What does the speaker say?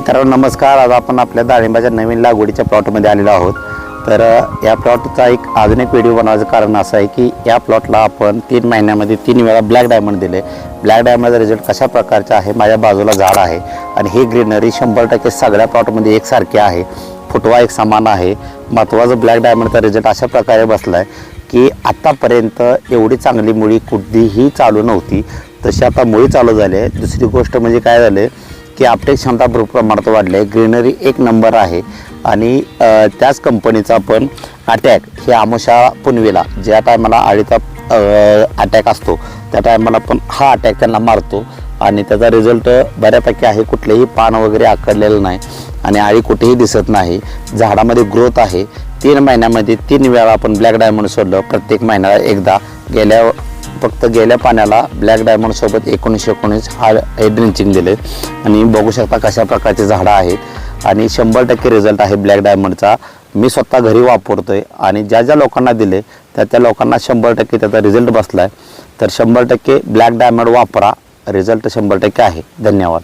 मित्रांनो नमस्कार. आज आपण आपल्या डाळिंबाच्या नवीन लागवडीच्या प्लॉटमध्ये आलेलो आहोत. तर या प्लॉटचा एक अजून एक व्हिडिओ बनवायचं कारण असं आहे की या प्लॉटला आपण तीन महिन्यामध्ये तीन वेळा ब्लॅक डायमंड दिले. ब्लॅक डायमंडचा रिझल्ट कशा प्रकारचा आहे माझ्या बाजूला झाड आहे आणि ही ग्रीनरी शंभर टक्के सगळ्या प्लॉटमध्ये एकसारखी आहे. फुटवा एक समान आहे. महत्त्वाचं ब्लॅक डायमंडचा रिझल्ट अशा प्रकारे बसला आहे की आत्तापर्यंत एवढी चांगली मुळी कुठलीही चालू नव्हती. तशी आता मुळी चालू झाली आहे. दुसरी गोष्ट म्हणजे काय झालं की आपटेक क्षमता भरपूर प्रमाणात वाढली आहे ग्रीनरी एक नंबर आहे. आणि त्याच कंपनीचा पण अटॅक हे आमोशा पुनवेला. ज्या टायमाला आळीचा अटॅक असतो त्या टायमाला पण हा अटॅक त्यांना मारतो. आणि त्याचा रिझल्ट बऱ्यापैकी आहे. कुठलेही पान वगैरे आकडलेलं नाही. आणि आळी कुठेही दिसत नाही. झाडामध्ये ग्रोथ आहे. तीन महिन्यामध्ये तीन वेळा आपण ब्लॅक डायमंड सोडलं. प्रत्येक महिन्याला एकदा गेल्या फक्त गेल्या पाण्याला ब्लॅक डायमंड सोबत एकोणीसशे एकोणीस हा हे ड्रिंचिंग दिले. आणि बघू शकता कशा प्रकारचे झाडं आहेत. आणि शंभर टक्के रिझल्ट आहे ब्लॅक डायमंडचा. मी स्वतः घरी वापरतोय. आणि ज्या ज्या लोकांना दिले त्या त्या लोकांना शंभर टक्के त्याचा रिझल्ट बसला आहे तर शंभर टक्के ब्लॅक डायमंड वापरा. रिझल्ट शंभर टक्के आहे. धन्यवाद.